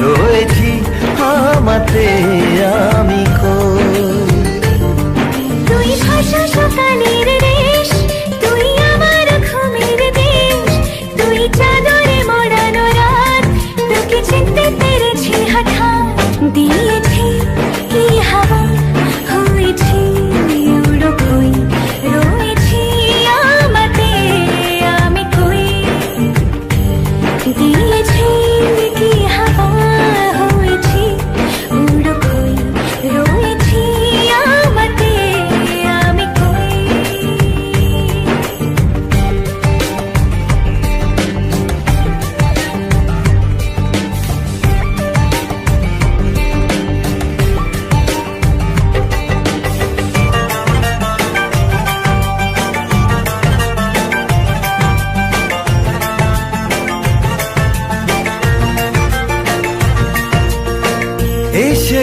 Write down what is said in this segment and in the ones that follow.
রয়েছি আমাতে আমি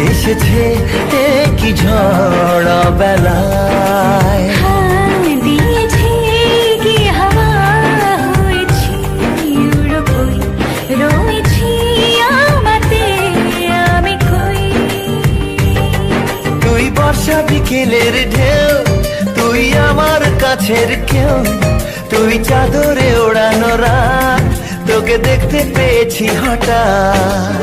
এসেছে কি ঝড় বেলায়। বর্ষা বিকেলের ঢেউ তুই আমার কাছের কেউ তুই চাদরে ওড়ানো রাত তোকে দেখতে পেয়েছি হঠাৎ।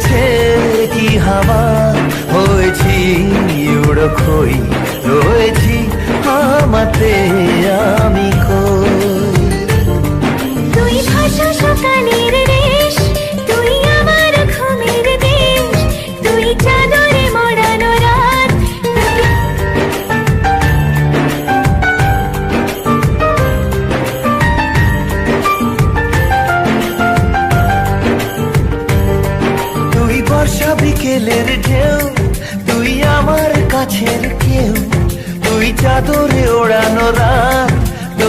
ছেড়ে কি হাওয়া?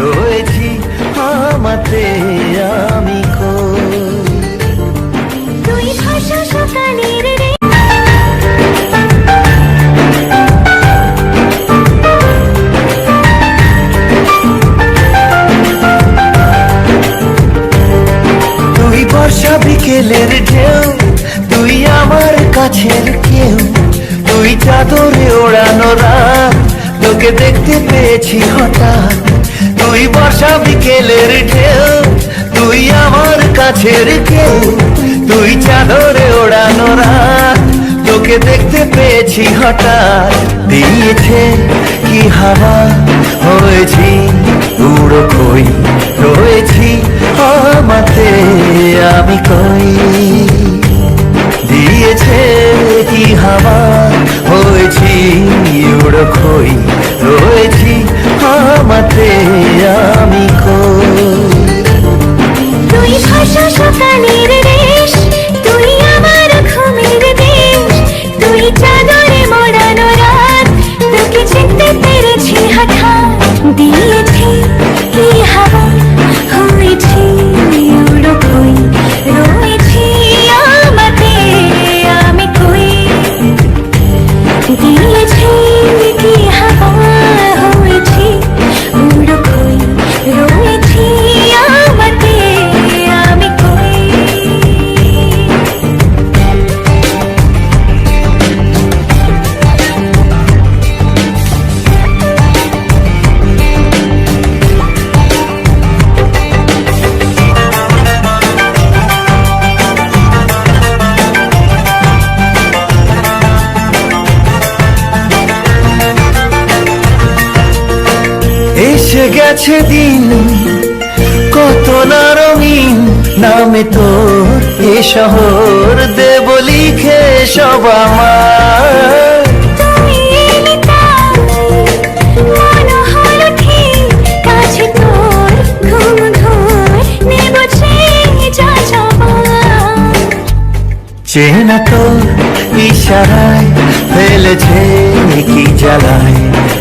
রয়েছি, আমাতে আমি তুই বর্ষা বিকেলের ঢেউ, তুই আমার কাছের কেউ। তুই চাদরে ওড়ানো রাত, তোকে দেখতে পেয়েছি হঠাৎ। কাছের কেউ তুই চাদরে ওড়ানো রাত। তোকে দেখতে পেয়েছি হঠাৎ, দিয়েছে কি হাওয়া? হয়েছি উড়ো কই? রয়েছি আমাতে আমি কই? দিয়েছে কি হাওয়া? হয়েছি উড়ো খই রয়েছি আমাতে আমি গেছে দিন কত না রঙিন নামে তোর এ শহর দেব লিখে সব আমার। চেনা তোর ইশারায় ফেলেছে কি জ্বালায়।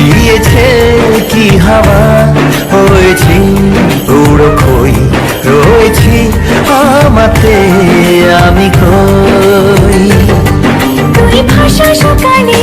দিয়েছে কি হাওয়া? হয়েছি উড়ো খই রয়েছি আমাতে আমি কই? তুই ভাষা সকালে